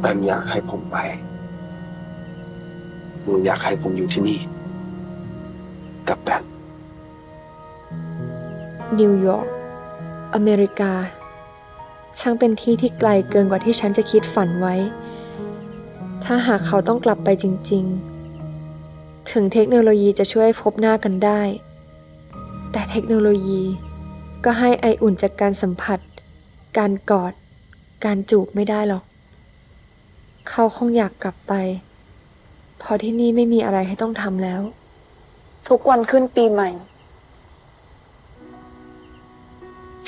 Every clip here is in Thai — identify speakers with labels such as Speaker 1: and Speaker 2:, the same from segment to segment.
Speaker 1: แปมอยากให้ผมไปหนูอยากให้ผมอยู่ที่นี่ กับแปม
Speaker 2: นิวยอร์กอเมริกา ช่างเป็นที่ที่ไกลเกินกว่าที่ฉันจะคิดฝันไว้ ถ้าหากเขาต้องกลับไปจริง ๆ ถึงเทคโนโลยีจะช่วยพบหน้ากันได้ แต่เทคโนโลยีก็ให้ไออุ่นจากการสัมผัส การกอด การจูบไม่ได้หรอก เขาคงอยากกลับไปเพราะที่นี่ไม่มีอะไรให้ต้องทำแล้ว
Speaker 3: ทุกวันขึ้นปีใหม่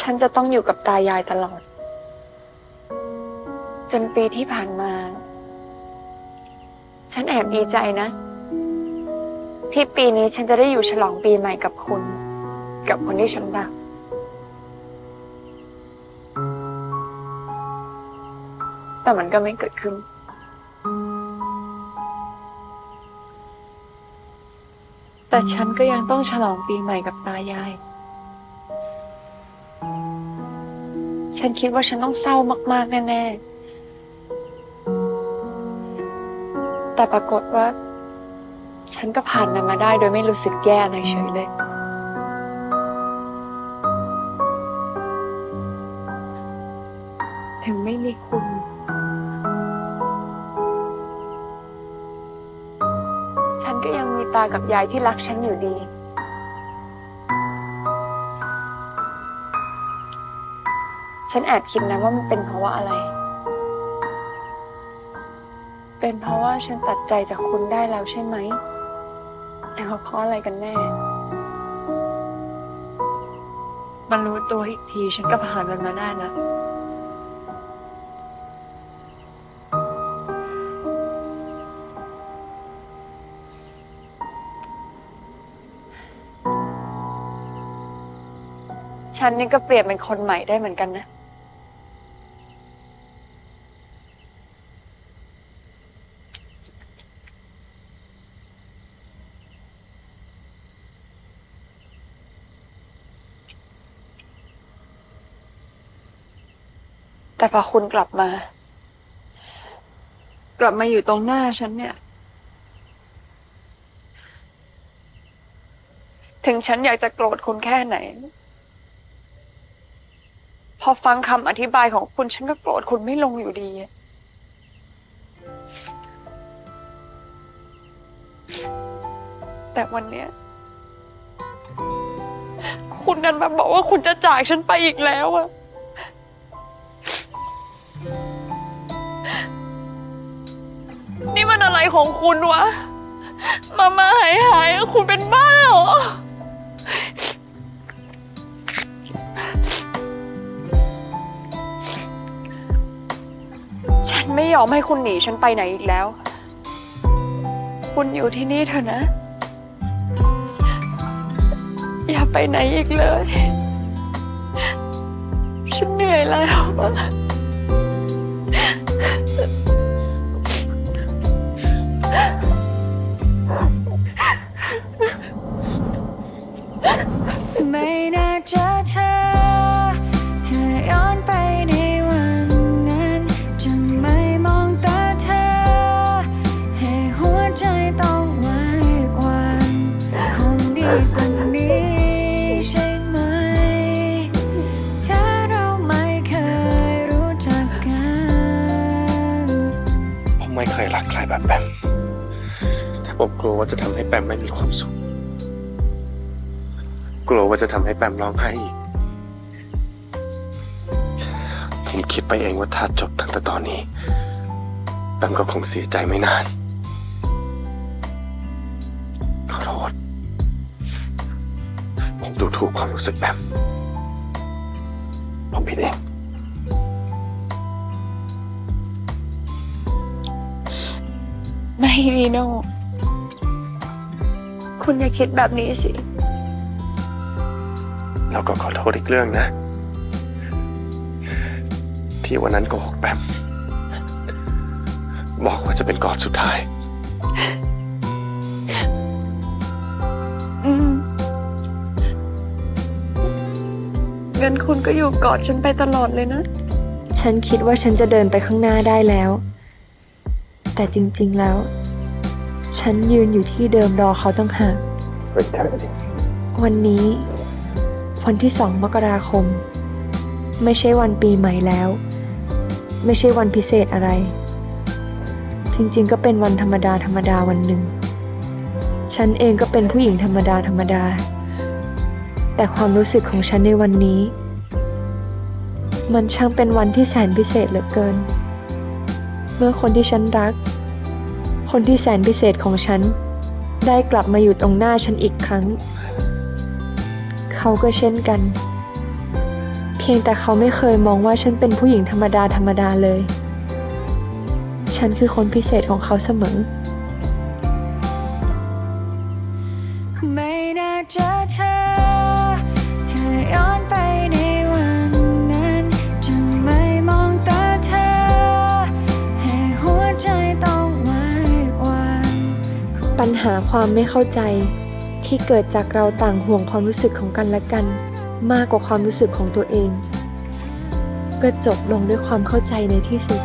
Speaker 3: ฉันจะต้องอยู่กับตายายตลอด จนปีที่ผ่านมา ฉันแอบดีใจนะ ที่ปีนี้ฉันจะได้อยู่ฉลองปีใหม่กับคุณ กับคนที่ฉันรักแต่มันก็ไม่เกิดขึ้น แต่ฉันก็ยังต้องฉลองปีใหม่กับตายาย ฉันคิดว่าฉันต้องเศร้ามากๆแน่ๆ แต่ปรากฏว่า ฉันก็ผ่านมันมาได้โดยไม่รู้สึกแย่อะไรเฉยเลย ถึงไม่มีคุณ ก็ยังมีตากับยายที่รักฉันอยู่ดี ฉันแอบคิดนะว่ามันเป็นเพราะว่าอะไร เป็นเพราะว่าฉันตัดใจจากคุณได้แล้วใช่ไหมแต่ว่าเพราะอะไรกันแน่มันรู้ตัวอีกทีฉันก็ผ่านมันมาได้นะ ฉันนี่ก็เปลี่ยนเป็นคนใหม่ได้เหมือนกันนะ แต่พอคุณกลับมา กลับมาอยู่ตรงหน้าฉันเนี่ย ถึงฉันอยากจะโกรธคุณแค่ไหน พอฟังคำอธิบายของคุณฉันก็โกรธคุณไม่ลงอยู่ดี แต่วันเนี้ยคุณนันมาบอกว่าคุณจะจากฉันไปอีกแล้วอะนี่มันอะไรของคุณวะ มามาหายหายคุณเป็นบ้าเหรอ ยอมให้คุณหนีฉันไปไหนอีกแล้ว คุณอยู่ที่นี่เถอะนะ อย่าไปไหนอีกเลย ฉันเหนื่อยแล้ว
Speaker 4: ไม่เคยรัก
Speaker 1: ใครแบบแปมแต่ผมกลัวว่าจะทำให้แปมไม่มีความสุข กลัวว่าจะทำให้แปมร้องไห้อีก ผมคิดไปเองว่าถ้าจบตั้งแต่ตอนนี้ แปมก็คงเสียใจไม่นาน ขอโทษ ผมดูถูกความรู้สึกแปมผมผิดเอง
Speaker 3: ไม่ดีโน่คุณอย่าคิดแบบนี้สิ
Speaker 1: แล้วก็ขอโทษอีกเรื่องนะ ที่วันนั้นโกหกแปมบอกว่าจะเป็นกอดสุดท้าย
Speaker 3: อืมงั้นคุณก็อยู่กอดฉันไปตลอดเลยนะ
Speaker 2: ฉันคิดว่าฉันจะเดินไปข้างหน้าได้แล้ว แต่จริงๆแล้ว ฉันยืนอยู่ที่เดิมรอเขาตั้งหาก
Speaker 1: returning
Speaker 2: วันนี้ วันที่สองมกราคม ไม่ใช่วันปีใหม่แล้ว ไม่ใช่วันพิเศษอะไร จริงๆ ก็เป็นวันธรรมดาธรรมดาวันหนึ่ง ฉันเองก็เป็นผู้หญิงธรรมดาธรรมดา แต่ความรู้สึกของฉันในวันนี้ มันช่างเป็นวันที่แสนพิเศษเหลือเกิน เมื่อคนที่ฉันรัก คนที่แสนพิเศษของฉัน ได้กลับมาอยู่ตรงหน้าฉันอีกครั้ง เขาก็เช่นกัน เพียงแต่เขาไม่เคยมองว่าฉันเป็นผู้หญิงธรรมดาธรรมดาเลย ฉันคือคนพิเศษของเขาเสมอ หาความไม่เข้าใจ ที่เกิดจากเราต่างห่วงความรู้สึกของกันและกัน มากกว่าความรู้สึกของตัวเอง ก็จบลงด้วยความเข้าใจในที่สุด